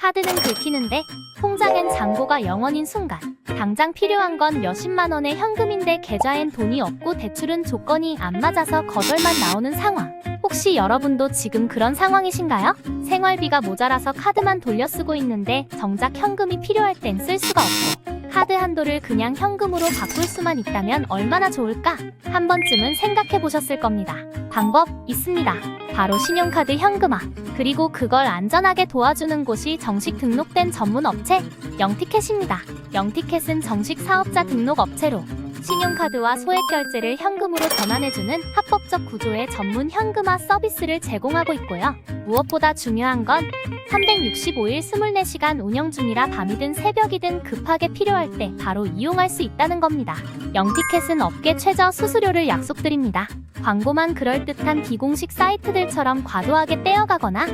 카드는 긁히는데 통장엔 잔고가 0원인 순간 당장 필요한 건 몇십만 원의 현금인데 계좌엔 돈이 없고 대출은 조건이 안 맞아서 거덜만 나오는 상황. 혹시 여러분도 지금 그런 상황이신가요? 생활비가 모자라서 카드만 돌려 쓰고 있는데 정작 현금이 필요할 땐 쓸 수가 없고 카드 한도를 그냥 현금으로 바꿀 수만 있다면 얼마나 좋을까? 한 번쯤은 생각해 보셨을 겁니다. 방법 있습니다. 바로 신용카드 현금화. 그리고 그걸 안전하게 도와주는 곳이 정식 등록된 전문 업체 영티켓입니다. 영티켓은 정식 사업자 등록 업체로 신용카드와 소액 결제를 현금으로 전환해주는 합법적 구조의 전문 현금화 서비스를 제공하고 있고요. 무엇보다 중요한 건 365일 24시간 운영 중이라 밤이든 새벽이든 급하게 필요할 때 바로 이용할 수 있다는 겁니다. 영티켓은 업계 최저 수수료를 약속드립니다. 광고만 그럴듯한 비공식 사이트들처럼 과도하게 떼어가거나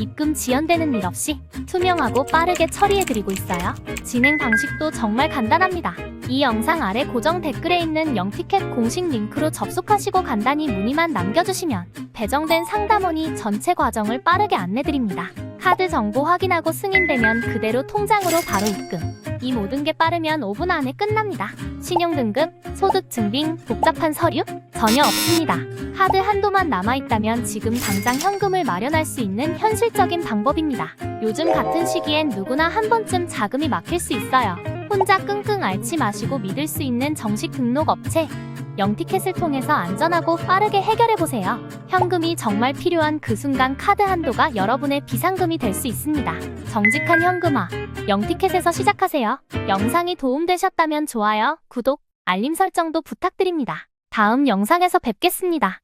입금 지연되는 일 없이 투명하고 빠르게 처리해드리고 있어요. 진행 방식도 정말 간단합니다. 이 영상 아래 고정 댓글에 있는 영티켓 공식 링크로 접속하시고 간단히 문의만 남겨주시면 배정된 상담원이 전체 과정을 빠르게 안내드립니다. 카드 정보 확인하고 승인되면 그대로 통장으로 바로 입금. 이 모든 게 빠르면 5분 안에 끝납니다. 신용등급, 소득 증빙, 복잡한 서류? 전혀 없습니다. 카드 한도만 남아 있다면 지금 당장 현금을 마련할 수 있는 현실적인 방법입니다. 요즘 같은 시기엔 누구나 한 번쯤 자금이 막힐 수 있어요. 혼자 끙끙 앓지 마시고 믿을 수 있는 정식 등록 업체 영티켓을 통해서 안전하고 빠르게 해결해보세요. 현금이 정말 필요한 그 순간 카드 한도가 여러분의 비상금이 될 수 있습니다. 정직한 현금화 영티켓에서 시작하세요. 영상이 도움되셨다면 좋아요, 구독, 알림 설정도 부탁드립니다. 다음 영상에서 뵙겠습니다.